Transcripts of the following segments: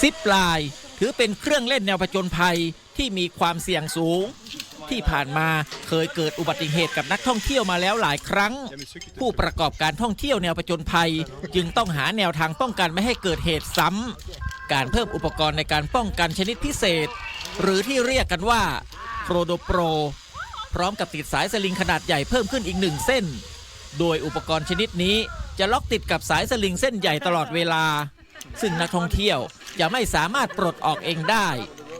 ซิปลน์ถือเป็นเครื่องเล่นแนวผจญภัยที่มีความเสี่ยงสูง ที่ผ่านมาเคยเกิดอุบัติเหตุกับนักท่องเที่ยวมาแล้วหลายครั้ง ผู้ประกอบการท่องเที่ยวแนวผจญภัย จึงต้องหาแนวทางป้องกันไม่ให้เกิดเหตุซ้ำการเพิ่มอุปกรณ์ในการป้องกันชนิดพิเศษ หรือที่เรียกกันว่าโครโดโปร พร้อมกับติดสายสลิงขนาดใหญ่เพิ่มขึ้นอีกหนึ่งเส้น โดยอุปกรณ์ชนิดนี้จะล็อกติดกับสายสลิงเส้นใหญ่ตลอดเวลา ซึ่งนักท่องเที่ยวจะไม่สามารถปลดออกเองได้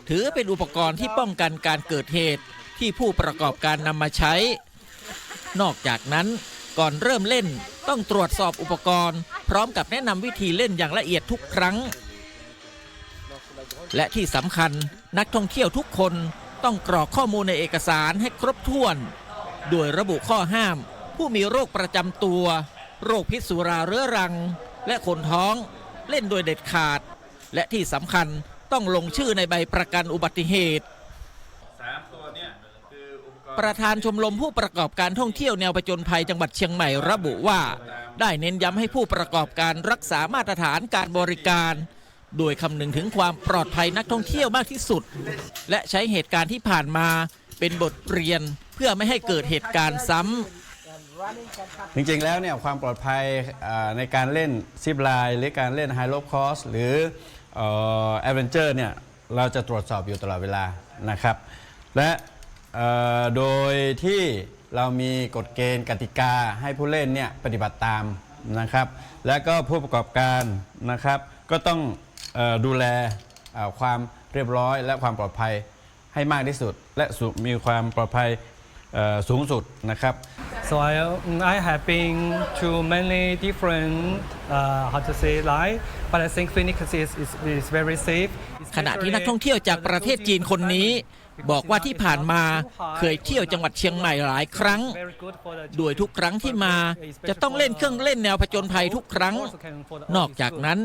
ถือเป็นอุปกรณ์ที่ป้องกันการเกิดเหตุที่ผู้ประกอบการนำมาใช้ นอกจากนั้นก่อนเริ่มเล่นต้องตรวจสอบอุปกรณ์ พร้อมกับแนะนำวิธีเล่นอย่างละเอียดทุกครั้ง และที่สำคัญนักท่องเที่ยวทุกคนต้องกรอกข้อมูลในเอกสารให้ครบถ้วน โดยระบุข้อห้าม ผู้มีโรคประจำตัว โรคพิษสุราเรื้อรัง และคนท้อง เล่นโดยเด็ดขาด และที่สำคัญต้องลงชื่อในใบประกันอุบัติเหตุ ประธานชมรมผู้ประกอบการท่องเที่ยวแนวผจญภัยจังหวัดเชียงใหม่ระบุว่า ได้เน้นย้ำให้ผู้ประกอบการรักษามาตรฐานการบริการ โดยคำนึงถึงความปลอดภัยนักท่องเที่ยวมากที่สุด และใช้เหตุการณ์ที่ผ่านมาเป็นบทเรียนเพื่อไม่ให้เกิดเหตุการณ์ซ้ำ จริงๆแล้วเนี่ยความปลอดภัยในการเล่นซิปไลน์หรือการเล่นไฮโลคอสหรือแอดเวนเจอร์เนี่ยเราจะตรวจสอบอยู่ตลอดเวลานะครับ และโดยที่เรามีกฎเกณฑ์กติกาให้ผู้เล่นเนี่ยปฏิบัติตามนะครับ และก็ผู้ประกอบการนะครับ ก็ต้องออดูแลความเรียบร้อย และความปลอดภัยให้มากที่สุด และมีความปลอดภัยสูงสุดนะครับ So I, I have been to many different, uh, how to say, life, but I think Phoenix is, is, is very safe. ขณะที่นักท่องเที่ยวจากประเทศจีนคนนี้ บอกว่าที่ผ่านมาเคยเที่ยวจังหวัดเชียงใหม่หลายครั้ง โดยทุกครั้งที่มาจะต้องเล่นเครื่องเล่นแนวผจญภัยทุกครั้ง นอกจากนั้น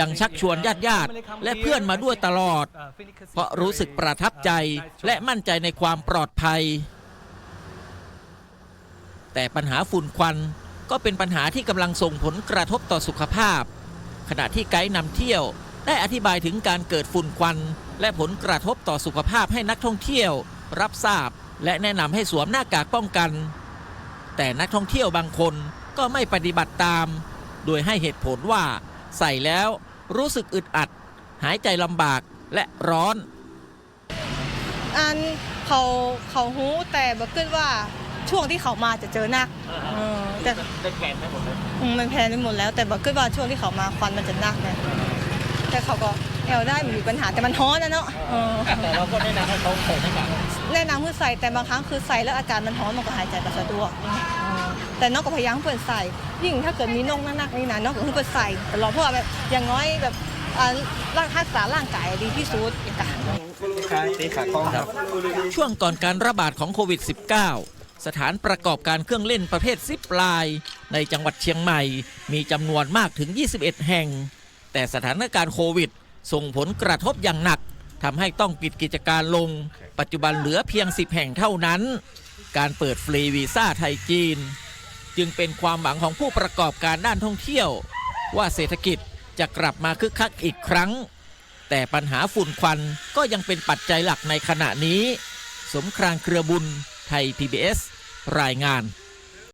ยังชักชวนญาติญาติๆและเพื่อนมาด้วยตลอด เพราะรู้สึกประทับใจและมั่นใจในความปลอดภัย แต่ปัญหาฝุ่นควันก็เป็นปัญหาที่กำลังส่งผลกระทบต่อสุขภาพ ขณะที่ไกด์นำเที่ยวได้อธิบายถึงการเกิดฝุ่นควัน และผลกระทบต่อสุขภาพให้นักท่องเที่ยว รับทราบ และแนะนำให้สวมหน้ากากป้องกัน แต่นักท่องเที่ยวบางคนก็ไม่ปฏิบัติตาม โดยให้เหตุผลว่า ใส่แล้วรู้สึกอึดอัด หายใจลำบากและร้อน อันเขาเขาหูแต่บอกขึ้นว่า ช่วงที่เขามาจะเจอหนักเออแต่ได้แผนไหมผมอืมมันแพลนไปหมดแล้ว แต่บอกขึ้นว่าช่วงที่เขามาควันมันจะหนักเนี่ยแต่เขาก็แอลได้ไม่มีปัญหาแต่มันฮ้อนนะเนาะเออแต่เราก็แนะนำให้เขาใส่หน้ากากแนะนำคือใส่แต่บางครั้งคือใส่แล้วอาการมันฮ้อนมันก็หายใจก็สะดวกเออแต่น้องก็พยายามเปิดใส่ ยิ่งถ้าเกิดมีน่องนักๆนี่นะน้องก็คือเปิดใส่ตลอดเพราะว่าแบบอย่างน้อยแบบอ่าร่างรักษาร่างกายดีที่สุดอีกอย่างช่วงก่อนการระบาดของโควิด -19 สถานประกอบการเครื่องเล่นประเภทซิปลน์ในจังหวัดเชียงใหม่ มีจำนวนมากถึง 21 แห่ง แต่สถานการณ์โควิด ส่งผลกระทบอย่างหนักทำให้ต้องปิดกิจการลง ปัจจุบันเหลือเพียง 10 แห่งเท่านั้น การเปิดฟรีวีซ่าไทยจีน จึงเป็นความหวังของผู้ประกอบการด้านท่องเที่ยว ว่าเศรษฐกิจจะกลับมาคึกคักอีกครั้ง แต่ปัญหาฝุ่นควันก็ยังเป็นปัจจัยหลักในขณะนี้ สมครานเครือบุญ ไทย PBS รายงาน